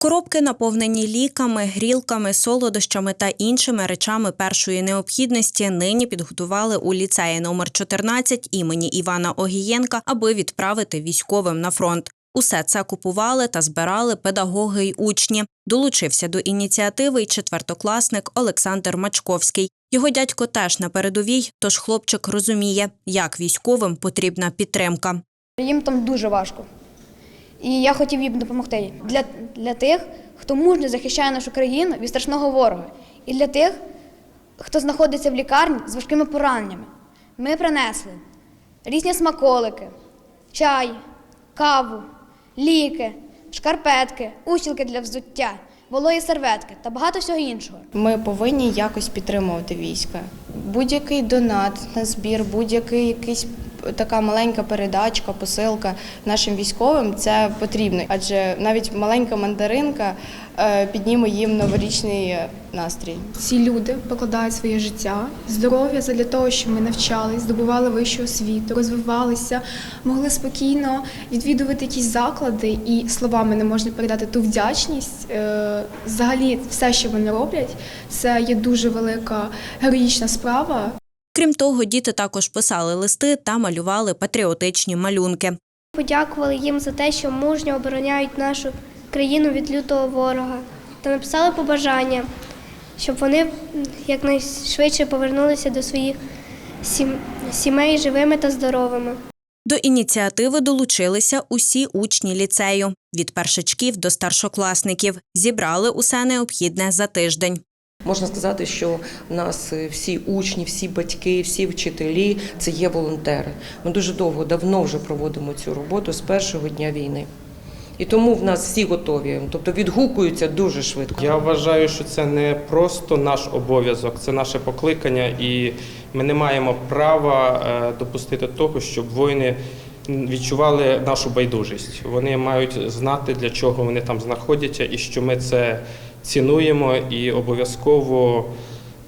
Коробки наповнені ліками, грілками, солодощами та іншими речами першої необхідності нині підготували у ліцеї номер 14 імені Івана Огієнка, аби відправити військовим на фронт. Усе це купували та збирали педагоги й учні. Долучився до ініціативи й четвертокласник Олександр Мачковський. Його дядько теж на передовій, тож хлопчик розуміє, як військовим потрібна підтримка. Їм там дуже важко. І я хотів їм допомогти. Для, для тих, хто мужньо захищає нашу країну від страшного ворога. І для тих, хто знаходиться в лікарні з важкими пораненнями. Ми принесли різні смаколики, чай, каву, ліки, шкарпетки, устілки для взуття, вологі серветки та багато всього іншого. Ми повинні якось підтримувати війська. Будь-який донат на збір, будь-який якийсь така маленька передачка, посилка нашим військовим це потрібно, адже навіть маленька мандаринка е, підніме їм новорічний е, настрій. Ці люди покладають своє життя, здоров'я для того, щоб ми навчались, здобували вищу освіту, розвивалися, могли спокійно відвідувати якісь заклади, і словами не можна передати ту вдячність. Е, Взагалі, все, що вони роблять, це є дуже велика героїчна справа. Крім того, діти також писали листи та малювали патріотичні малюнки. Подякували їм за те, що мужньо обороняють нашу країну від лютого ворога, та написали побажання, щоб вони якнайшвидше повернулися до своїх сімей живими та здоровими. До ініціативи долучилися усі учні ліцею від першачків до старшокласників. Зібрали усе необхідне за тиждень. Можна сказати, що в нас е, всі учні, всі батьки, всі вчителі це є волонтери. Ми дуже довго, давно вже проводимо цю роботу з першого дня війни. І тому в нас всі готові, тобто відгукуються дуже швидко. Я вважаю, що це не просто наш обов'язок, це наше покликання, і ми не маємо права е, допустити того, щоб воїни відчували нашу байдужість. Вони мають знати, для чого вони там знаходяться, і що ми це цінуємо, і обов'язково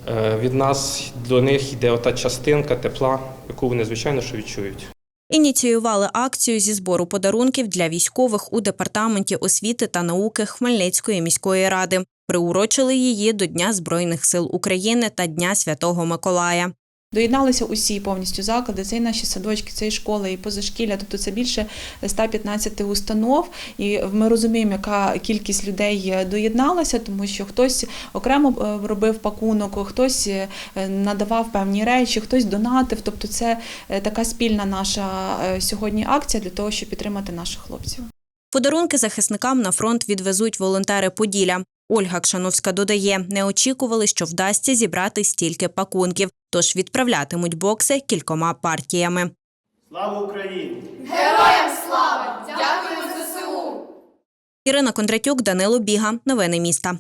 е, від нас до них йде ота частинка тепла, яку вони звичайно що відчують. Ініціювали акцію зі збору подарунків для військових у департаменті освіти та науки Хмельницької міської ради. Приурочили її до Дня Збройних сил України та Дня Святого Миколая. Доєдналися усі повністю заклади, це і наші садочки, це і школи, і позашкілля, тобто це більше 115 установ. І ми розуміємо, яка кількість людей доєдналася, тому що хтось окремо е, робив пакунок, хтось е, надавав певні речі, хтось донатив. Тобто, це е, така спільна наша е, сьогодні акція для того, щоб підтримати наших хлопців. Подарунки захисникам на фронт відвезуть волонтери Поділля. Ольга Кшановська додає, не очікували, що вдасться зібрати стільки пакунків, тож відправлятимуть бокси кількома партіями. Слава Україні! Героям слава! Дякуємо ЗСУ! Ірина Кондратюк, Данило Біга. Новини міста.